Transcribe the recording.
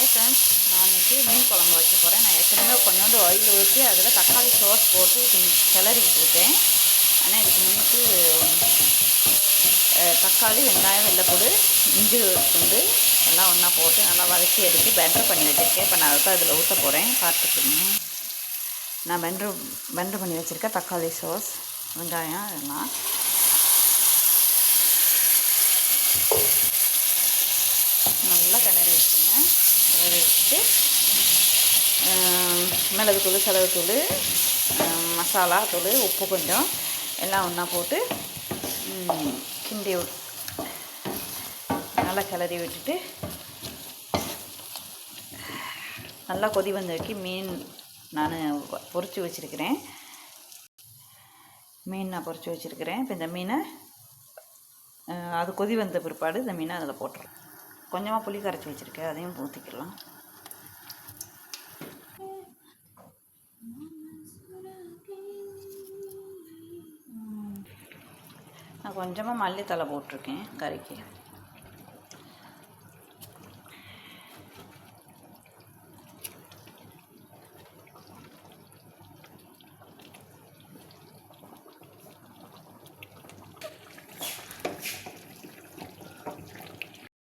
Hi friends நான் இன்றைக்கி மீன் குழம்பு வைக்க போகிறேன் நான் ஏற்கனவே கொஞ்சோண்டு ஆயில் ஊற்றி அதில் தக்காளி சோஸ் போட்டு கிளறிக்கிட்டு இருக்கேன் ஆனால் இதுக்கு முன்னுக்கு தக்காளி வெங்காயம் வெள்ளைப்பூடு இஞ்சி துண்டு எல்லாம் ஒன்றா போட்டு நல்லா வதக்கி எடுத்து பெண்டர் பண்ணி வச்சுருக்கேன். இப்போ நான் அதை இதில் ஊற்ற போகிறேன் பார்த்துக்கோங்க. நான் பெண்டர் பெண்டர் பண்ணி வச்சுருக்கேன் தக்காளி சோஸ் வெங்காயம் இதெல்லாம் நல்லா கிளறி வச்சுருங்க கிளறி வச்சுட்டு ஆம், மிளகுத்தூள் செலவுத்தூள் மசாலா தூள் உப்பு கொஞ்சம். எல்லாம் ஒன்றா போட்டு கிண்டி நல்லா கிளறி விட்டுட்டு நல்லா கொதி வந்த வரைக்கும் மீன் நான் பொறிச்சு வச்சுருக்கிறேன். மீன் நான் பொறிச்சு வச்சுருக்கிறேன். இப்போ இந்த மீனை அது கொதி வந்த பிற்பாடு இந்த மீனை அதில் போட்டுரும் கொஞ்சமாக புளி கரைச்சி வச்சுருக்கேன். அதையும் ஊற்றிக்கலாம் நான் கொஞ்சமாக மல்லித்தலை போட்டிருக்கேன் கறிக்கு.